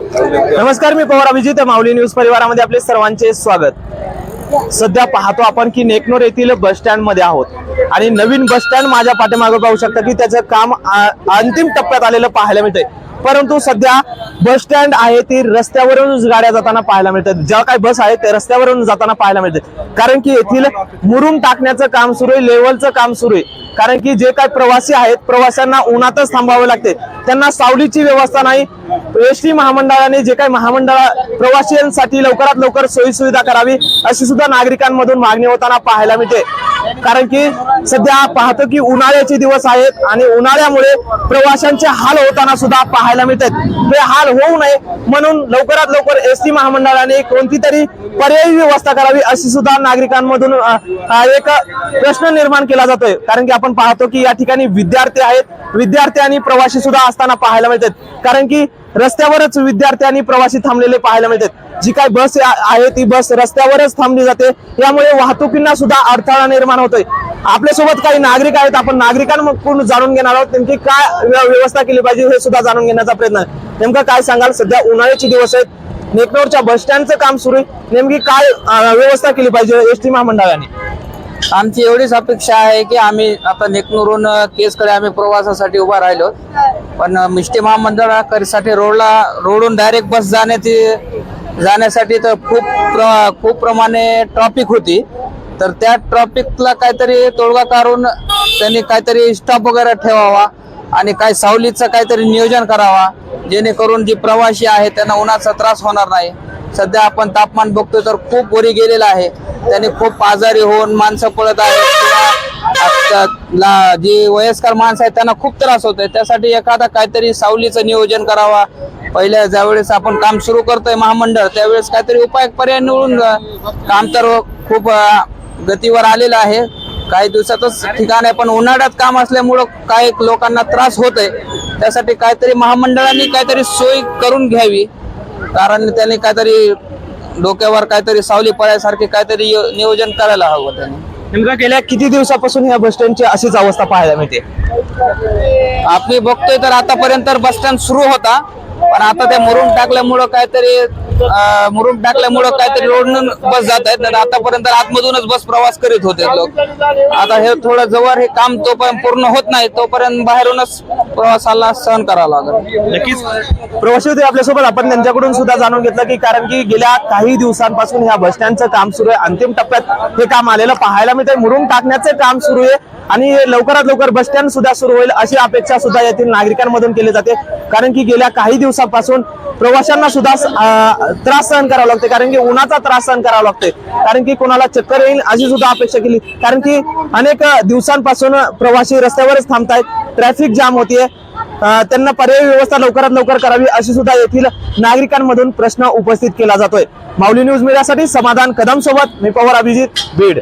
नमस्कार मी पवार अभिजित. माऊली न्यूज परिवारामध्ये आपले सर्वांचे स्वागत. सध्या पाहतो आपण की नेकनोर येथील बस स्टँडमध्ये आहोत. आणि नवीन बस स्टँड माझ्या पाठीमागे पाहू शकता की त्याचं काम अंतिम टप्प्यात आलेलं पाहायला मिळतंय. परंतु सध्या बस स्टँड आहे ती रस्त्यावरूनच गाड्या जाताना पाहायला मिळतात. ज्या काही बस आहेत ते रस्त्यावरून जाताना पाहायला मिळते कारण की येथील मुरुम टाकण्याचं काम सुरू आहे लेवलचं काम सुरू आहे. कारण की जे काही प्रवासी आहेत प्रवाशांना उन्हातच थांबावे लागते. त्यांना सावलीची व्यवस्था नाही. एस टी महामंडळाने जे काही महामंडळ प्रवाशांसाठी लवकरात लवकर सोयी सुविधा करावी अशी सुद्धा नागरिकांमधून मागणी होताना पाहायला मिळते. कारण की सध्या पाहतो की उन्हाळ्याचे दिवस आहेत आणि उन्हाळ्यामुळे प्रवाशांचे हाल होताना सुद्धा पाहायला मिळतात. हे हाल होऊ नये म्हणून लवकरात लवकर एस टी महामंडळाने कोणती तरी पर्यायी व्यवस्था करावी अशी सुद्धा नागरिकांमधून एक प्रश्न निर्माण केला जातोय. कारण की आपण पाहतो की या ठिकाणी विद्यार्थी आहेत. विद्यार्थी आणि प्रवासी सुद्धा असताना पाहायला मिळतात. कारण की रस्त्यावरच विद्यार्थी आणि प्रवासी थांबलेले पाहायला मिळतात. जी काही बस आहे ती बस रस्त्यावरच थांबली जाते. यामुळे वाहतुकींना सुद्धा अडथळा निर्माण होतोय. आपल्यासोबत काही नागरिक आहेत आपण नागरिकांकडून जाणून घेणार आहोत. नेमकी काय व्यवस्था केली पाहिजे हे सुद्धा जाणून घेण्याचा प्रयत्न आहे. नेमकं काय सांगाल? सध्या उन्हाळ्याचे दिवस आहेत. नेकनोरच्या बस स्टँडचं काम सुरू आहे. नेमकी काय व्यवस्था केली पाहिजे एस टी महामंडळाने? आमची एवढीच अपेक्षा आहे की आम्ही आता नेकनूरून केसकडे आम्ही प्रवासासाठी उभा राहिलो. पण मिष्टी महामंडळासाठी रोडला रोडून डायरेक्ट बस जाण्याची जाण्यासाठी तर खूप खूप प्रमाणे ट्रॉफिक होती. तर त्या ट्रॉफिकला काहीतरी तोडगा काढून त्यांनी काहीतरी स्टॉप वगैरे ठेवावा आणि काय सावलीचं काहीतरी नियोजन करावा जेणेकरून जी प्रवासी आहे त्यांना उन्हाचा त्रास होणार नाही. सध्या आपण तापमान बघतोय तर खूप वरी गेलेलं आहे. त्यांनी खूप आजारी होऊन माणसं पळत आहेत आता ला- जी वयस्कर माणसं आहेत त्यांना खूप त्रास होतोय. त्यासाठी एखादा काहीतरी सावलीचं नियोजन करावा. पहिल्या ज्यावेळेस आपण काम सुरू करतोय महामंडळ त्यावेळेस काहीतरी उपाय पर्याय निवडून काम तर खूप गतीवर आलेलं आहे. काही दिवसातच ठिकाण आहे पण उन्हाळ्यात काम असल्यामुळं काही लोकांना त्रास होतोय. त्यासाठी काहीतरी महामंडळाने काहीतरी सोय करून घ्यावी. कारण त्यांनी काहीतरी डोक्यावर काहीतरी सावली पडायसारखे काहीतरी नियोजन करायला हवं त्यांनी. नेमकं गेल्या किती दिवसापासून या बस स्टँडची अशीच अवस्था पाहायला मिळते? आपली बघतोय तर आतापर्यंत बस स्टँड सुरू होता. पण आता ते मुरुम टाकल्यामुळं काहीतरी मुरुम टाकल्यामुळं काहीतरी रोडून बस जात आहेत नाही आतापर्यंत आतमधूनच बस प्रवास करीत होते लोक. आता हे थोडं जवळ हे काम तोपर्यंत पूर्ण होत नाही तोपर्यंत बाहेरूनच प्रवासाला सहन करावं लागेल. नक्कीच. प्रवासी होते आपल्यासोबत. आपण त्यांच्याकडून सुद्धा जाणून घेतलं की कारण की गेल्या काही दिवसांपासून ह्या बस स्टँडचं काम सुरू आहे. अंतिम टप्प्यात हे काम आलेलं पाहायला मिळतंय. मुरुम टाकण्याचं काम सुरू आहे. आणि लवकरात लवकर बस स्टँड सुद्धा सुरू होईल अशी अपेक्षा सुद्धा येथील नागरिकांमधून केली जाते. कारण की गेल्या काही दिवसापासून प्रवाशांना सुद्धा त्रास सहन करावा लागते कारण की उन्हाचा त्रास सहन करावा लागते कारण की कोणाला चक्कर येईल अशी सुद्धा अपेक्षा केली. कारण की अनेक दिवसांपासून प्रवासी रस्त्यावरच थांबतायत. ट्रॅफिक जाम होतीये. त्यांना पर्यायी व्यवस्था लवकरात लवकर करावी अशी सुद्धा येथील नागरिकांमधून प्रश्न उपस्थित केला जातोय. माऊली न्यूज मीडियासाठी समाधान कदम सोबत मी पवार अभिजित बीड.